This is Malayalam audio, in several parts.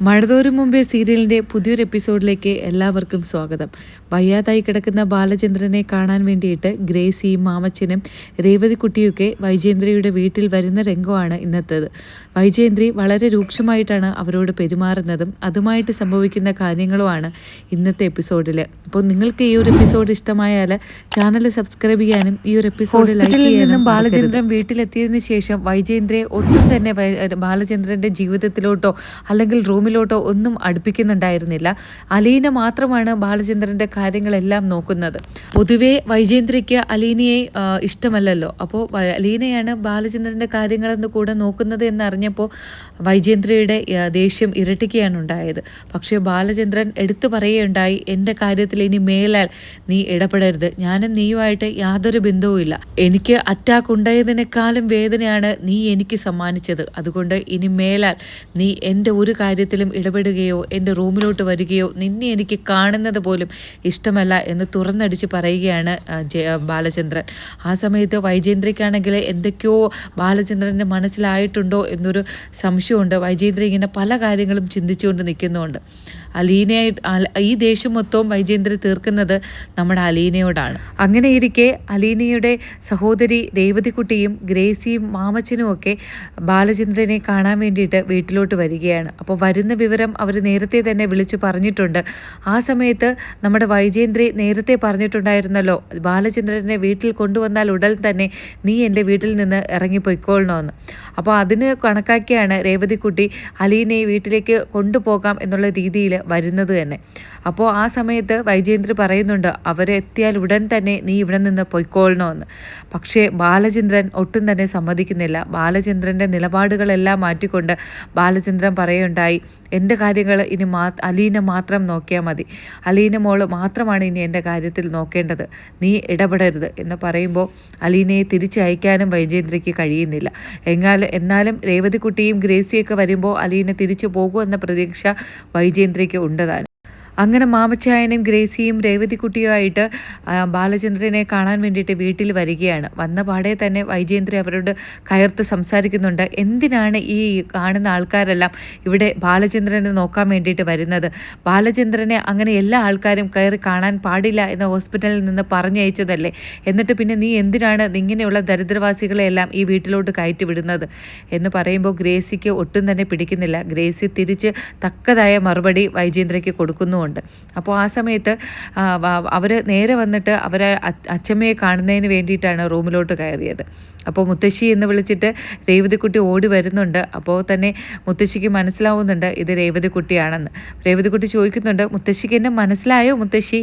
മഴതോരും മുമ്പേ സീരിയലിന്റെ പുതിയൊരു എപ്പിസോഡിലേക്ക് എല്ലാവർക്കും സ്വാഗതം. വയ്യാതായി കിടക്കുന്ന ബാലചന്ദ്രനെ കാണാൻ വേണ്ടിയിട്ട് ഗ്രേസിയും മാമച്ചനും രേവതിക്കുട്ടിയൊക്കെ വൈജേന്ദ്രയുടെ വീട്ടിൽ വരുന്ന രംഗമാണ് ഇന്നത്തേത്. വൈജേന്ദ്രി വളരെ രൂക്ഷമായിട്ടാണ് അവരോട് പെരുമാറുന്നതും അതുമായിട്ട് സംഭവിക്കുന്ന കാര്യങ്ങളുമാണ് ഇന്നത്തെ എപ്പിസോഡിൽ അപ്പോൾ നിങ്ങൾക്ക് ഈ ഒരു എപ്പിസോഡ് ഇഷ്ടമായാൽ ചാനൽ സബ്സ്ക്രൈബ് ചെയ്യാനും ഈ ഒരു എപ്പിസോഡ് ലൈക്ക് ചെയ്യാനും ബാലചന്ദ്രൻ വീട്ടിലെത്തിയതിനു ശേഷം വൈജേന്ദ്രയെ ഒട്ടും തന്നെ ബാലചന്ദ്രന്റെ ബാലചന്ദ്രന്റെ ജീവിതത്തിലോട്ടോ അല്ലെങ്കിൽ റൂമിലോട്ടോ ഒന്നും അടുപ്പിക്കുന്നുണ്ടായിരുന്നില്ല. അലീന മാത്രമാണ് ബാലചന്ദ്രന്റെ കാര്യങ്ങളെല്ലാം നോക്കുന്നത്. പൊതുവേ വൈജേന്ദ്രയ്ക്ക് അലീനയെ ഇഷ്ടമല്ലല്ലോ. അപ്പോൾ അലീനയാണ് ബാലചന്ദ്രന്റെ കാര്യങ്ങളെന്ന് കൂടെ നോക്കുന്നത് എന്നറിഞ്ഞപ്പോൾ വൈജേന്ദ്രയുടെ ദേഷ്യം ഇരട്ടിക്കുകയാണ് ഉണ്ടായത്. പക്ഷേ ബാലചന്ദ്രൻ എടുത്തു പറയുകയുണ്ടായി എന്റെ കാര്യത്തിൽ ഇനി മേലാൽ നീ ഇടപെടരുത്. ഞാനും നീയുമായിട്ട് യാതൊരു ബന്ധവുമില്ല എനിക്ക് അറ്റാക്ക് ഉണ്ടായതിനേക്കാളും വേദനയാണ് നീ എനിക്ക് സമ്മാനിച്ചത്. അതുകൊണ്ട് ഇനി മേലാൽ നീ എന്റെ ഒരു കാര്യത്തിലും ഇടപെടുകയോ എന്റെ റൂമിലോട്ട് വരികയോ നിന്നെ എനിക്ക് കാണുന്നത് പോലും ഇഷ്ടമല്ല എന്ന് തുറന്നടിച്ച് പറയുകയാണ് ബാലചന്ദ്രൻ. ആ സമയത്ത് വൈജേന്ദ്രയ്ക്കാണെങ്കിൽ എന്തൊക്കെയോ ബാലചന്ദ്രന്റെ മനസ്സിലായിട്ടുണ്ടോ എന്നൊരു സംശയമുണ്ട്. വൈജേന്ദ്ര ഇങ്ങനെ പല കാര്യങ്ങളും ചിന്തിച്ചുകൊണ്ട് നിൽക്കുന്നുണ്ട്. അലീനയായി അല- ഈ ദേഷ്യം മൊത്തവും വൈജേന്ദ്ര തീർക്കുന്നത് നമ്മുടെ അലീനയോടാണ്. അങ്ങനെ ഇരിക്കെ അലീനയുടെ സഹോദരി രേവതിക്കുട്ടിയും ഗ്രേസിയും മാമച്ചനും ഒക്കെ ബാലചന്ദ്രനെ കാണാൻ വേണ്ടിയിട്ട് വീട്ടിലോട്ട് വരികയാണ്. അപ്പോൾ വരുന്ന വിവരം അവർ നേരത്തെ തന്നെ വിളിച്ചു പറഞ്ഞിട്ടുണ്ട്. ആ സമയത്ത് നമ്മുടെ വൈജേന്ദ്രി നേരത്തെ പറഞ്ഞിട്ടുണ്ടായിരുന്നല്ലോ ബാലചന്ദ്രനെ വീട്ടിൽ കൊണ്ടുവന്നാൽ ഉടൻ തന്നെ നീ എന്റെ വീട്ടിൽ നിന്ന് ഇറങ്ങിപ്പോയിക്കൊള്ളണമെന്ന് അപ്പോൾ അതിന് കണക്കാക്കിയാണ് രേവതിക്കുട്ടി അലീനയെ വീട്ടിലേക്ക് കൊണ്ടുപോകാം എന്നുള്ള രീതിയിൽ വരുന്നത് തന്നെ. അപ്പോൾ ആ സമയത്ത് വൈജേന്ദ്ര പറയുന്നുണ്ട് അവരെത്തിയാൽ ഉടൻ തന്നെ നീ ഇവിടെ നിന്ന് പൊയ്ക്കോളണമെന്ന് പക്ഷേ ബാലചന്ദ്രൻ ഒട്ടും തന്നെ സമ്മതിക്കുന്നില്ല. ബാലചന്ദ്രന്റെ നിലപാടുകളെല്ലാം മാറ്റിക്കൊണ്ട് ബാലചന്ദ്രൻ പറയുണ്ടായി എന്റെ കാര്യങ്ങൾ ഇനി മാ അലീന മാത്രം നോക്കിയാൽ മതി. അലീന മോൾ മാത്രമാണ് ഇനി എന്റെ കാര്യത്തിൽ നോക്കേണ്ടത്. നീ ഇടപെടരുത്. എന്ന് പറയുമ്പോൾ അലീനയെ തിരിച്ചയക്കാനും വൈജേന്ദ്രയ്ക്ക് കഴിയുന്നില്ല. എന്നാൽ എന്നാലും രേവതിക്കുട്ടിയും ഗ്രേസിയൊക്കെ വരുമ്പോൾ അലീന തിരിച്ചു പോകുമെന്ന പ്രതീക്ഷ വൈജേന്ദ്രയ്ക്ക് ഉണ്ടതാണ് അങ്ങനെ മാമച്ചായനും ഗ്രേസിയും രേവതിക്കുട്ടിയുമായിട്ട് ബാലചന്ദ്രനെ കാണാൻ വേണ്ടിയിട്ട് വീട്ടിൽ വരികയാണ്. വന്ന പാടെ തന്നെ വൈജയന്ദ്രൻ അവരോട് കയർത്ത് സംസാരിക്കുന്നുണ്ട്. എന്തിനാണ് ഈ കാണുന്ന ആൾക്കാരെല്ലാം ഇവിടെ ബാലചന്ദ്രനെ നോക്കാൻ വേണ്ടിയിട്ട് വരുന്നത്? ബാലചന്ദ്രനെ അങ്ങനെ എല്ലാ ആൾക്കാരും കയറി കാണാൻ പാടില്ല എന്ന് ഹോസ്പിറ്റലിൽ നിന്ന് പറഞ്ഞയച്ചതല്ലേ? എന്നിട്ട് പിന്നെ നീ എന്തിനാണ് ഇങ്ങനെയുള്ള ദരിദ്രവാസികളെല്ലാം ഈ വീട്ടിലോട്ട് കയറ്റി വിടുന്നത്? എന്ന് പറയുമ്പോൾ ഗ്രേസിക്ക് ഒട്ടും തന്നെ പിടിക്കുന്നില്ല. ഗ്രേസി തിരിച്ച് തക്കതായ മറുപടി വൈജേന്ദ്രയ്ക്ക് കൊടുക്കുന്നുമുണ്ട് അപ്പോൾ ആ സമയത്ത് അവർ നേരെ വന്നിട്ട് അവരെ അച്ഛമ്മയെ കാണുന്നതിന് വേണ്ടിയിട്ടാണ് റൂമിലോട്ട് കയറിയത്. അപ്പോൾ മുത്തശ്ശി എന്ന് വിളിച്ചിട്ട് രേവതിക്കുട്ടി ഓടി വരുന്നുണ്ട്. അപ്പോൾ തന്നെ മുത്തശ്ശിക്ക് മനസ്സിലാവുന്നുണ്ട് ഇത് രേവതിക്കുട്ടിയാണെന്ന്. രേവതിക്കുട്ടി ചോദിക്കുന്നുണ്ട് മുത്തശ്ശിക്ക് എന്നെ മനസ്സിലായോ മുത്തശ്ശി?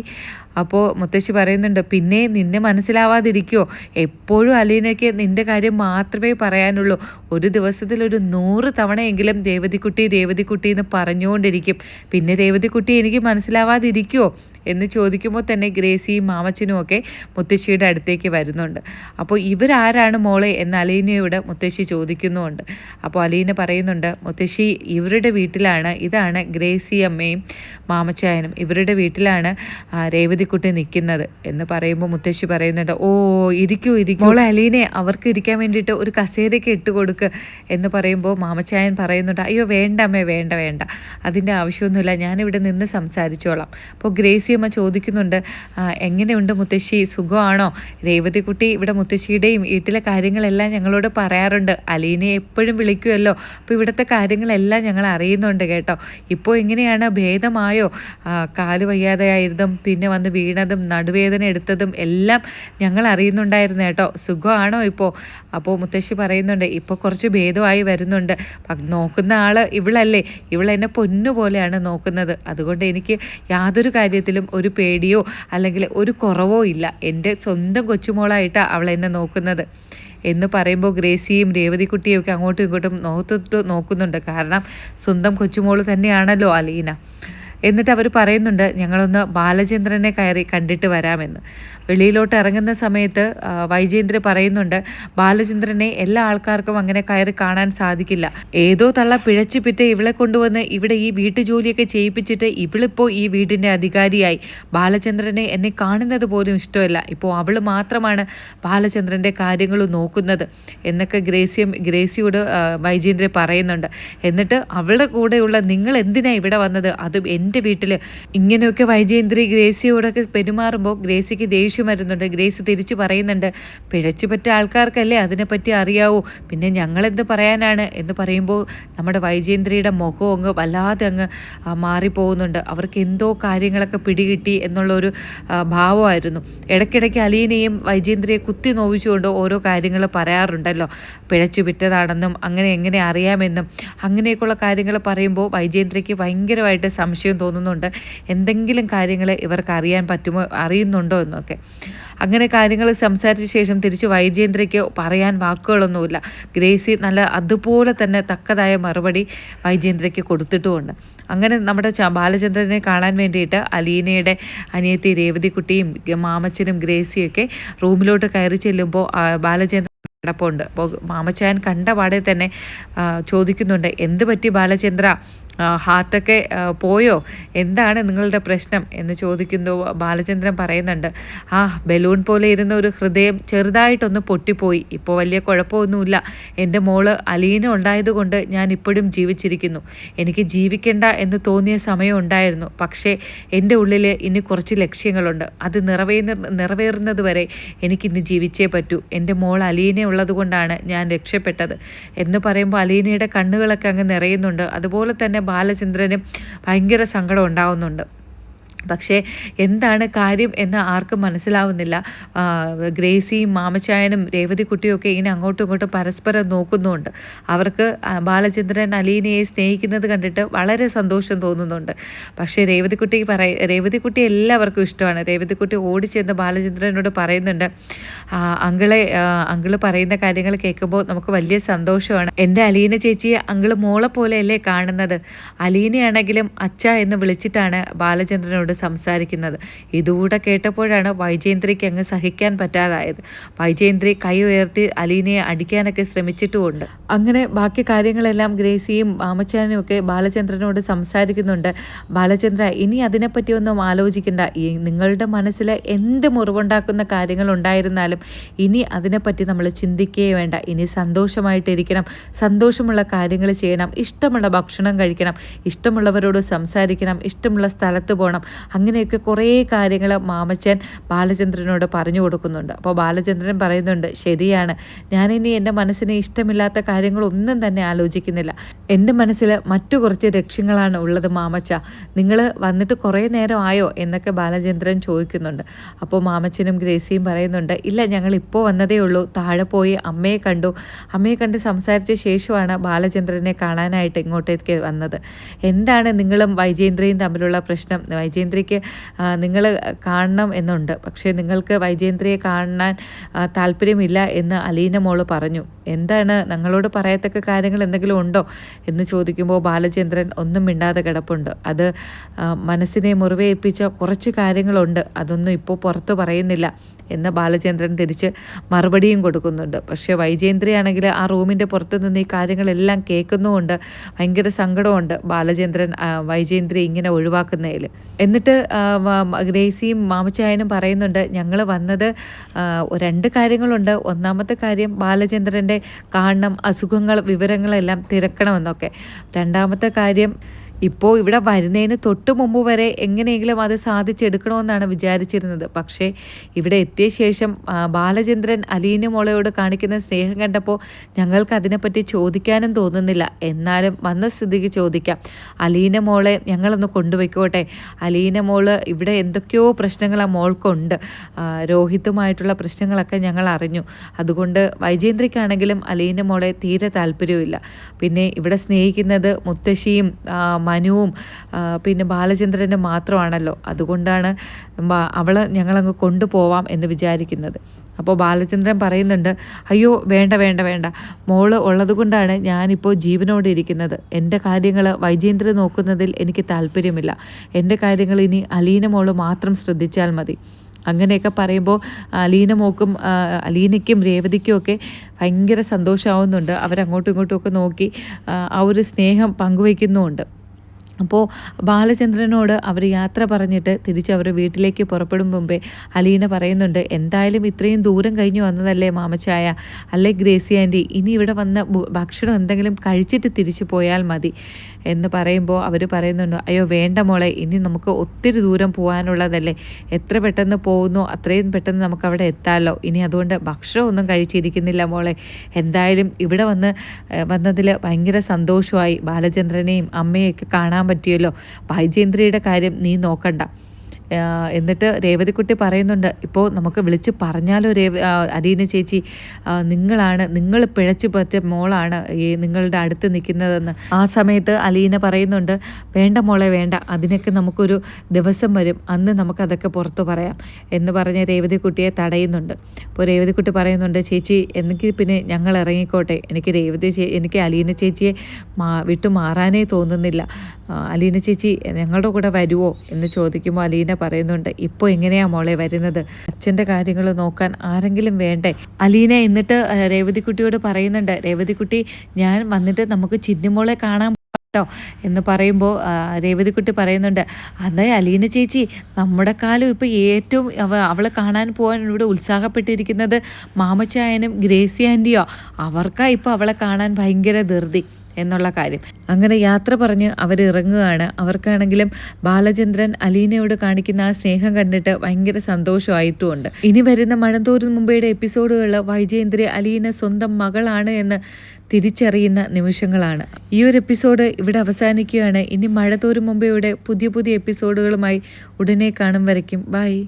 അപ്പോൾ മുത്തശ്ശി പറയുന്നുണ്ട് പിന്നെ നിന്നെ മനസ്സിലാവാതിരിക്കുമോ എപ്പോഴും അലീനയ്ക്ക് നിന്റെ കാര്യം മാത്രമേ പറയാനുള്ളൂ. ഒരു ദിവസത്തിൽ ഒരു നൂറ് തവണയെങ്കിലും രേവതിക്കുട്ടി രേവതിക്കുട്ടി എന്ന് പറഞ്ഞുകൊണ്ടിരിക്കും. പിന്നെ രേവതിക്കുട്ടി എനിക്ക് മനസ്സിലാവാതിരിക്കുമോ എന്ന് ചോദിക്കുമ്പോൾ തന്നെ ഗ്രേസിയും മാമച്ചനും ഒക്കെ മുത്തശ്ശിയുടെ അടുത്തേക്ക് വരുന്നുണ്ട്. അപ്പോൾ ഇവരാരാണ് മോളെ എന്ന് അലീനയോട് മുത്തശ്ശി ചോദിക്കുന്നുമുണ്ട്. അപ്പോൾ അലീന പറയുന്നുണ്ട് മുത്തശ്ശി ഇവരുടെ വീട്ടിലാണ് ഇതാണ് ഗ്രേസി അമ്മയും മാമച്ചായനും. ഇവരുടെ വീട്ടിലാണ് രേവതിക്കുട്ടി നിൽക്കുന്നത്. എന്ന് പറയുമ്പോൾ മുത്തശ്ശി പറയുന്നുണ്ട് ഓ ഇരിക്കൂ ഇരിക്കൂ. മോളെ അലീനെ അവർക്ക് ഇരിക്കാൻ വേണ്ടിയിട്ട് ഒരു കസേരയ്ക്ക് ഇട്ട് എന്ന് പറയുമ്പോൾ മാമച്ചായൻ പറയുന്നുണ്ട് അയ്യോ വേണ്ട അമ്മേ വേണ്ട വേണ്ട. അതിന്റെ ആവശ്യമൊന്നുമില്ല. ഞാനിവിടെ നിന്ന് സംസാരിച്ചോളാം. അപ്പോൾ ഗ്രേസി അമ്മ ചോദിക്കുന്നുണ്ട് എങ്ങനെയുണ്ട് മുത്തശ്ശി? സുഖമാണോ? രേവതിക്കുട്ടി ഇവിടെ മുത്തശ്ശിയുടെയും വീട്ടിലെ കാര്യങ്ങളെല്ലാം ഞങ്ങളോട് പറയാറുണ്ട്. അലീനെ എപ്പോഴും വിളിക്കുമല്ലോ അപ്പോൾ ഇവിടുത്തെ കാര്യങ്ങളെല്ലാം ഞങ്ങൾ അറിയുന്നുണ്ട് കേട്ടോ. ഇപ്പോൾ എങ്ങനെയാണ്? ഭേദമായോ? കാൽ വയ്യാതെയായതും പിന്നെ വന്ന് വീണതും നടുവേദന എടുത്തതും എല്ലാം ഞങ്ങൾ അറിയുന്നുണ്ടായിരുന്നു കേട്ടോ. സുഖമാണോ ഇപ്പോൾ അപ്പോൾ മുത്തശ്ശി പറയുന്നുണ്ട് ഇപ്പോൾ കുറച്ച് ഭേദമായി വരുന്നുണ്ട്. നോക്കുന്ന ആൾ ഇവളല്ലേ. ഇവളെന്നെ പൊന്നു പോലെയാണ് നോക്കുന്നത്. അതുകൊണ്ട് എനിക്ക് യാതൊരു കാര്യത്തിലും ഒരു പേടിയോ അല്ലെങ്കിൽ ഒരു കുറവോ ഇല്ല. എന്റെ സ്വന്തം കൊച്ചുമോളായിട്ടാണ് അവൾ എന്നെ നോക്കുന്നത്. എന്ന് പറയുമ്പോൾ ഗ്രേസിയും രേവതിക്കുട്ടിയും ഒക്കെ അങ്ങോട്ടും ഇങ്ങോട്ടും നോക്കത്തു നോക്കുന്നുണ്ട്. കാരണം സ്വന്തം കൊച്ചുമോൾ തന്നെയാണല്ലോ അലീന. എന്നിട്ട് അവർ പറയുന്നുണ്ട് ഞങ്ങളൊന്ന് ബാലചന്ദ്രനെ കയറി കണ്ടിട്ട് വരാമെന്ന്. വെളിയിലോട്ട് ഇറങ്ങുന്ന സമയത്ത് വൈജേന്ദ്ര പറയുന്നുണ്ട് ബാലചന്ദ്രനെ എല്ലാ ആൾക്കാർക്കും അങ്ങനെ കയറി കാണാൻ സാധിക്കില്ല. ഏതോ തള്ള പിഴച്ചു ഇവളെ കൊണ്ടുവന്ന് ഇവിടെ ഈ വീട്ടുജോലിയൊക്കെ ചെയ്യിപ്പിച്ചിട്ട് ഇവളിപ്പോൾ ഈ വീടിന്റെ അധികാരിയായി. ബാലചന്ദ്രനെ എന്നെ കാണുന്നത് പോലും ഇഷ്ടമല്ല. ഇപ്പോൾ അവൾ മാത്രമാണ് ബാലചന്ദ്രന്റെ കാര്യങ്ങൾ നോക്കുന്നത്. എന്നൊക്കെ ഗ്രേസിയം ഗ്രേസിയോട് വൈജേന്ദ്ര പറയുന്നുണ്ട്. എന്നിട്ട് അവളുടെ കൂടെയുള്ള നിങ്ങൾ എന്തിനാണ് ഇവിടെ വന്നത്? അതും എന്റെ വീട്ടിൽ ഇങ്ങനെയൊക്കെ വൈജേന്ദ്രി ഗ്രേസിയോടൊക്കെ പെരുമാറുമ്പോൾ ഗ്രേസിക്ക് ദേഷ്യം വരുന്നുണ്ട് ഗ്രേസ് തിരിച്ചു പറയുന്നുണ്ട് പിഴച്ചു പറ്റ ആൾക്കാർക്കല്ലേ അതിനെപ്പറ്റി അറിയാവൂ? പിന്നെ ഞങ്ങളെന്ത് പറയാനാണ്? എന്ന് പറയുമ്പോൾ നമ്മുടെ വൈജേന്ദ്രിയുടെ മുഖം അങ്ങ് വല്ലാതെ അങ്ങ് മാറിപ്പോകുന്നുണ്ട്. അവർക്ക് എന്തോ കാര്യങ്ങളൊക്കെ പിടികിട്ടി എന്നുള്ളൊരു ഭാവമായിരുന്നു. ഇടയ്ക്കിടയ്ക്ക് അലീനയും വൈജേന്ദ്രിയെ കുത്തി നോവിച്ചുകൊണ്ട് ഓരോ കാര്യങ്ങൾ പറയാറുണ്ടല്ലോ. പിഴച്ചു വിറ്റതാണെന്നും അങ്ങനെ എങ്ങനെ അറിയാമെന്നും അങ്ങനെയൊക്കെയുള്ള കാര്യങ്ങൾ പറയുമ്പോൾ വൈജേന്ദ്രയ്ക്ക് ഭയങ്കരമായിട്ട് സംശയം തോന്നുന്നുണ്ട്. എന്തെങ്കിലും കാര്യങ്ങൾ ഇവർക്ക് അറിയാൻ പറ്റുമോ അറിയുന്നുണ്ടോ എന്നൊക്കെ. അങ്ങനെ കാര്യങ്ങൾ സംസാരിച്ച ശേഷം തിരിച്ച് വൈജേന്ദ്രയ്ക്ക് പറയാൻ വാക്കുകളൊന്നുമില്ല. ഗ്രേസി നല്ല അതുപോലെ തന്നെ തക്കതായ മറുപടി വൈജേന്ദ്രയ്ക്ക് കൊടുത്തിട്ടുമുണ്ട്. അങ്ങനെ നമ്മുടെ ബാലചന്ദ്രനെ കാണാൻ വേണ്ടിയിട്ട് അലീനയുടെ അനിയത്തി രേവതിക്കുട്ടിയും മാമച്ചനും ഗ്രേസിയൊക്കെ റൂമിലോട്ട് കയറി ചെല്ലുമ്പോൾ ബാലചന്ദ്രൻ കിടപ്പുണ്ട്. അപ്പോൾ മാമച്ചായൻ കണ്ട പാടെ തന്നെ ചോദിക്കുന്നുണ്ട് എന്ത് പറ്റി ബാലചന്ദ്ര? ഹാർട്ടൊക്കെ പോയോ? എന്താണ് നിങ്ങളുടെ പ്രശ്നം? എന്ന് ചോദിക്കുന്നു ബാലചന്ദ്രൻ പറയുന്നുണ്ട് ആ ബലൂൺ പോലെ ഇരുന്ന ഒരു ഹൃദയം ചെറുതായിട്ടൊന്ന് പൊട്ടിപ്പോയി. ഇപ്പോൾ വലിയ കുഴപ്പമൊന്നുമില്ല. എന്റെ മോൾ അലീന ഉണ്ടായതുകൊണ്ട് ഞാൻ ഇപ്പോഴും ജീവിച്ചിരിക്കുന്നു. എനിക്ക് ജീവിക്കേണ്ട എന്ന് തോന്നിയ സമയം ഉണ്ടായിരുന്നു. പക്ഷേ എന്റെ ഉള്ളിൽ ഇനി കുറച്ച് ലക്ഷ്യങ്ങളുണ്ട്. അത് നിറവേറുന്ന നിറവേറുന്നത് വരെ എനിക്കിന്ന് ജീവിച്ചേ പറ്റൂ. എന്റെ മോൾ അലീന ഉള്ളതുകൊണ്ടാണ് ഞാൻ രക്ഷപ്പെട്ടത്. എന്ന് പറയുമ്പോൾ അലീനയുടെ കണ്ണുകളൊക്കെ അങ്ങ് നിറയുന്നുണ്ട്. അതുപോലെ തന്നെ ബാലചന്ദ്രനും ഭയങ്കര സങ്കടം ഉണ്ടാവുന്നുണ്ട്. പക്ഷേ എന്താണ് കാര്യം എന്ന് ആർക്കും മനസ്സിലാവുന്നില്ല. ഗ്രേസിയും മാമച്ചായനും രേവതിക്കുട്ടിയും ഒക്കെ ഇങ്ങനെ അങ്ങോട്ടും ഇങ്ങോട്ടും പരസ്പരം നോക്കുന്നുണ്ട്. അവർക്ക് ബാലചന്ദ്രൻ അലീനയെ സ്നേഹിക്കുന്നത് കണ്ടിട്ട് വളരെ സന്തോഷം തോന്നുന്നുണ്ട്. പക്ഷേ രേവതിക്കുട്ടി പറയ രേവതിക്കുട്ടി എല്ലാവർക്കും ഇഷ്ടമാണ്. രേവതിക്കുട്ടി ഓടിച്ചെന്ന് ബാലചന്ദ്രനോട് പറയുന്നുണ്ട്. അങ്കിളെ അങ്കിൾ പറയുന്ന കാര്യങ്ങൾ കേൾക്കുമ്പോൾ നമുക്ക് വലിയ സന്തോഷമാണ്. എന്റെ അലീന ചേച്ചിയെ അങ്കിൾ മോളെ പോലെയല്ലേ കാണുന്നത്? അലീനയാണെങ്കിലും അച്ഛ എന്ന് വിളിച്ചിട്ടാണ് ബാലചന്ദ്രനോട് സംസാരിക്കുന്നത്. ഇതുകൂടെ കേട്ടപ്പോഴാണ് വൈജേന്ദ്രിക്ക് അങ്ങ് സഹിക്കാൻ പറ്റാതായത്. വൈജേന്ദ്രി കൈ ഉയർത്തി അലീനയെ അടിക്കാനൊക്കെ ശ്രമിച്ചിട്ടുമുണ്ട്. അങ്ങനെ ബാക്കി കാര്യങ്ങളെല്ലാം ഗ്രേസിയും മാമച്ചാനും ഒക്കെ ബാലചന്ദ്രനോട് സംസാരിക്കുന്നുണ്ട്. ബാലചന്ദ്ര ഇനി അതിനെപ്പറ്റി ഒന്നും ആലോചിക്കണ്ട നിങ്ങളുടെ മനസ്സിൽ എന്ത് മുറിവുണ്ടാക്കുന്ന കാര്യങ്ങൾ ഉണ്ടായിരുന്നാലും ഇനി അതിനെപ്പറ്റി നമ്മൾ ചിന്തിക്കുകയേ വേണ്ട. ഇനി സന്തോഷമായിട്ടിരിക്കണം. സന്തോഷമുള്ള കാര്യങ്ങൾ ചെയ്യണം. ഇഷ്ടമുള്ള ഭക്ഷണം കഴിക്കണം. ഇഷ്ടമുള്ളവരോട് സംസാരിക്കണം. ഇഷ്ടമുള്ള സ്ഥലത്ത് പോകണം. അങ്ങനെയൊക്കെ കുറേ കാര്യങ്ങൾ മാമച്ചൻ ബാലചന്ദ്രനോട് പറഞ്ഞു കൊടുക്കുന്നുണ്ട്. അപ്പോൾ ബാലചന്ദ്രൻ പറയുന്നുണ്ട് ശരിയാണ്. ഞാനിനി എന്റെ മനസ്സിന് ഇഷ്ടമില്ലാത്ത കാര്യങ്ങളൊന്നും തന്നെ ആലോചിക്കുന്നില്ല. എന്റെ മനസ്സിൽ മറ്റു കുറച്ച് ലക്ഷ്യങ്ങളാണ് ഉള്ളത് മാമച്ച. നിങ്ങൾ വന്നിട്ട് കുറേ നേരം ആയോ? എന്നൊക്കെ ബാലചന്ദ്രൻ ചോദിക്കുന്നുണ്ട്. അപ്പോൾ മാമച്ചനും ഗ്രേസിയും പറയുന്നുണ്ട് ഇല്ല ഞങ്ങൾ ഇപ്പോൾ വന്നതേ ഉള്ളൂ. താഴെ പോയി അമ്മയെ കണ്ടു. അമ്മയെ കണ്ട് സംസാരിച്ച ശേഷമാണ് ബാലചന്ദ്രനെ കാണാനായിട്ട് ഇങ്ങോട്ടേക്ക് വന്നത്. എന്താണ് നിങ്ങളും വൈജേന്ദ്രയും തമ്മിലുള്ള പ്രശ്നം? വൈജേന്ദ്ര വൈജേന്ദ്രയ്ക്ക് നിങ്ങൾ കാണണം എന്നുണ്ട്. പക്ഷേ നിങ്ങൾക്ക് വൈജേന്ദ്രയെ കാണാൻ താല്പര്യമില്ല എന്ന് അലീന മോൾ പറഞ്ഞു. എന്താണ് ഞങ്ങളോട് പറയത്തക്ക കാര്യങ്ങൾ എന്തെങ്കിലും ഉണ്ടോ? എന്ന് ചോദിക്കുമ്പോൾ ബാലചന്ദ്രൻ ഒന്നും മിണ്ടാതെ കിടപ്പുണ്ട്. അത് മനസ്സിനെ മുറിവേൽപ്പിച്ച കുറച്ച് കാര്യങ്ങളുണ്ട്. അതൊന്നും ഇപ്പോൾ പുറത്തു പറയുന്നില്ല. എന്ന് ബാലചന്ദ്രൻ തിരിച്ച് മറുപടിയും കൊടുക്കുന്നുണ്ട്. പക്ഷേ വൈജേന്ദ്രയാണെങ്കിൽ ആ റൂമിന്റെ പുറത്തു നിന്ന് ഈ കാര്യങ്ങളെല്ലാം കേൾക്കുന്നുമുണ്ട്. ഭയങ്കര സങ്കടമുണ്ട് ബാലചന്ദ്രൻ വൈജേന്ദ്രി ഇങ്ങനെ ഒഴിവാക്കുന്നതിൽ. എന്നിട്ട് ഗ്രേസിയും മാമച്ചായനും പറയുന്നുണ്ട് ഞങ്ങൾ വന്നത് രണ്ട് കാര്യങ്ങളുണ്ട്. ഒന്നാമത്തെ കാര്യം ബാലചന്ദ്രന്റെ കാണണം അസുഖങ്ങൾ വിവരങ്ങളെല്ലാം തിരക്കണമെന്നൊക്കെ. രണ്ടാമത്തെ കാര്യം ഇപ്പോൾ ഇവിടെ വരുന്നതിന് തൊട്ട് മുമ്പ് വരെ എങ്ങനെയെങ്കിലും അത് സാധിച്ചെടുക്കണമെന്നാണ് വിചാരിച്ചിരുന്നത്. പക്ഷേ ഇവിടെ എത്തിയ ശേഷം ബാലചന്ദ്രൻ അലീന മോളയോട് കാണിക്കുന്ന സ്നേഹം കണ്ടപ്പോൾ ഞങ്ങൾക്ക് അതിനെപ്പറ്റി ചോദിക്കാനും തോന്നുന്നില്ല. എന്നാലും വന്ന സ്ഥിതിക്ക് ചോദിക്കാം. അലീന മോളെ ഞങ്ങളൊന്ന് കൊണ്ടുപോയിക്കോട്ടെ. അലീന മോൾ ഇവിടെ എന്തൊക്കെയോ പ്രശ്നങ്ങൾ ആ മോൾക്കുണ്ട് രോഹിതുമായിട്ടുള്ള പ്രശ്നങ്ങളൊക്കെ ഞങ്ങൾ അറിഞ്ഞു. അതുകൊണ്ട് വൈജേന്ദ്രയ്ക്കാണെങ്കിലും അലീന മോളെ തീരെ താല്പര്യമില്ല പിന്നെ ഇവിടെ സ്നേഹിക്കുന്നത് മുത്തശ്ശിയും മനുവും പിന്നെ ബാലചന്ദ്രനും മാത്രമാണല്ലോ. അതുകൊണ്ടാണ് അവൾ ഞങ്ങളങ്ങ് കൊണ്ടുപോവാം എന്ന് വിചാരിക്കുന്നത്. അപ്പോൾ ബാലചന്ദ്രൻ പറയുന്നുണ്ട് അയ്യോ വേണ്ട വേണ്ട വേണ്ട. മോൾ ഉള്ളത് കൊണ്ടാണ് ഞാനിപ്പോൾ ജീവനോടെ ഇരിക്കുന്നത്. എന്റെ കാര്യങ്ങൾ വൈജേന്ദ്രൻ നോക്കുന്നതിൽ എനിക്ക് താല്പര്യമില്ല. എന്റെ കാര്യങ്ങൾ ഇനി അലീന മോൾ മാത്രം ശ്രദ്ധിച്ചാൽ മതി. അങ്ങനെയൊക്കെ പറയുമ്പോൾ അലീന മോക്കും അലീനയ്ക്കും രേവതിക്കും ഒക്കെ ഭയങ്കര സന്തോഷമാവുന്നുണ്ട് അവരങ്ങോട്ടും ഇങ്ങോട്ടും ഒക്കെ നോക്കി ആ ഒരു സ്നേഹം പങ്കുവയ്ക്കുന്നുമുണ്ട്. അപ്പോൾ ബാലചന്ദ്രനോട് അവർ യാത്ര പറഞ്ഞിട്ട് തിരിച്ച് അവർ വീട്ടിലേക്ക് പുറപ്പെടും മുമ്പേ അലീന പറയുന്നുണ്ട് എന്തായാലും ഇത്രയും ദൂരം കഴിഞ്ഞ് വന്നതല്ലേ മാമച്ചായ? അല്ലേ ഗ്രേസി ആന്റി ഇനി ഇവിടെ വന്ന ഭക്ഷണം എന്തെങ്കിലും കഴിച്ചിട്ട് തിരിച്ചു പോയാൽ മതി. എന്ന് പറയുമ്പോൾ അവർ പറയുന്നുണ്ട് അയ്യോ വേണ്ട മോളെ ഇനി നമുക്ക് ഒത്തിരി ദൂരം പോകാനുള്ളതല്ലേ എത്ര പെട്ടെന്ന് പോകുന്നു അത്രയും പെട്ടെന്ന് നമുക്ക് അവിടെ എത്താമല്ലോ ഇനി അതുകൊണ്ട് ഭക്ഷണമൊന്നും കഴിച്ചിരിക്കുന്നില്ല മോളെ. എന്തായാലും ഇവിടെ വന്ന് വന്നതിൽ ഭയങ്കര സന്തോഷമായി. ബാലചന്ദ്രനെയും അമ്മയൊക്കെ കാണാൻ പറ്റിയല്ലോ. വൈജേന്ദ്രയുടെ കാര്യം നീ നോക്കണ്ട. എന്നിട്ട് രേവതിക്കുട്ടി പറയുന്നുണ്ട് ഇപ്പോൾ നമുക്ക് വിളിച്ച് പറഞ്ഞാലോ രേവ അരീന ചേച്ചി നിങ്ങളാണ് നിങ്ങൾ പിഴച്ചു പറ്റിയ മോളാണ് ഈ നിങ്ങളുടെ അടുത്ത് നിൽക്കുന്നതെന്ന്. ആ സമയത്ത് അലീന പറയുന്നുണ്ട് വേണ്ട മോളെ വേണ്ട അതിനൊക്കെ നമുക്കൊരു ദിവസം വരും അന്ന് നമുക്കതൊക്കെ പുറത്തു പറയാം എന്ന് പറഞ്ഞ് രേവതിക്കുട്ടിയെ തടയുന്നുണ്ട്. അപ്പോൾ രേവതിക്കുട്ടി പറയുന്നുണ്ട് ചേച്ചി എനിക്ക് പിന്നെ ഞങ്ങൾ ഇറങ്ങിക്കോട്ടെ എനിക്ക് രേവതി എനിക്ക് അലീന ചേച്ചിയെ മാ വിട്ടു മാറാനേ തോന്നുന്നില്ല അലീന ചേച്ചി ഞങ്ങളുടെ കൂടെ വരുമോ എന്ന് ചോദിക്കുമ്പോൾ അലീന പറയുന്നുണ്ട് ഇപ്പോൾ എങ്ങനെയാ മോളെ വരുന്നത്? അച്ഛന്റെ കാര്യങ്ങൾ നോക്കാൻ ആരെങ്കിലും വേണ്ടേ? അലീന എന്നിട്ട് രേവതിക്കുട്ടിയോട് പറയുന്നുണ്ട് രേവതിക്കുട്ടി ഞാൻ വന്നിട്ട് നമുക്ക് ചിന്നിമോളെ കാണാൻ എന്ന് പറയുമ്പോൾ രേവതിക്കുട്ടി പറയുന്നുണ്ട് അതെ അലീന ചേച്ചി നമ്മുടെ കാലം ഇപ്പോൾ ഏറ്റവും അവ അവളെ കാണാൻ പോകാൻ ഇവിടെ ഉത്സാഹപ്പെട്ടിരിക്കുന്നത് മാമച്ചായനും ഗ്രേസി ആന്റിയോ. അവർക്കാണ് ഇപ്പോൾ അവളെ കാണാൻ ഭയങ്കര ധൃതി. എന്നുള്ള കാര്യം. അങ്ങനെ യാത്ര പറഞ്ഞ് അവർ ഇറങ്ങുകയാണ് അവർക്കാണെങ്കിലും ബാലചന്ദ്രൻ അലീനയോട് കാണിക്കുന്ന ആ സ്നേഹം കണ്ടിട്ട് ഭയങ്കര സന്തോഷമായിട്ടുമുണ്ട്. ഇനി വരുന്ന മഴന്തോറും മുമ്പേയുടെ എപ്പിസോഡുകളിൽ വൈജയേന്ദ്ര അലീന സ്വന്തം മകളാണ് എന്ന് തിരിച്ചറിയുന്ന നിമിഷങ്ങളാണ്. ഈ ഒരു എപ്പിസോഡ് ഇവിടെ അവസാനിക്കുകയാണ്. ഇനി മഴ തോറും മുമ്പേയുടെ പുതിയ പുതിയ എപ്പിസോഡുകളുമായി ഉടനെ കാണും വരയ്ക്കും. ബൈ.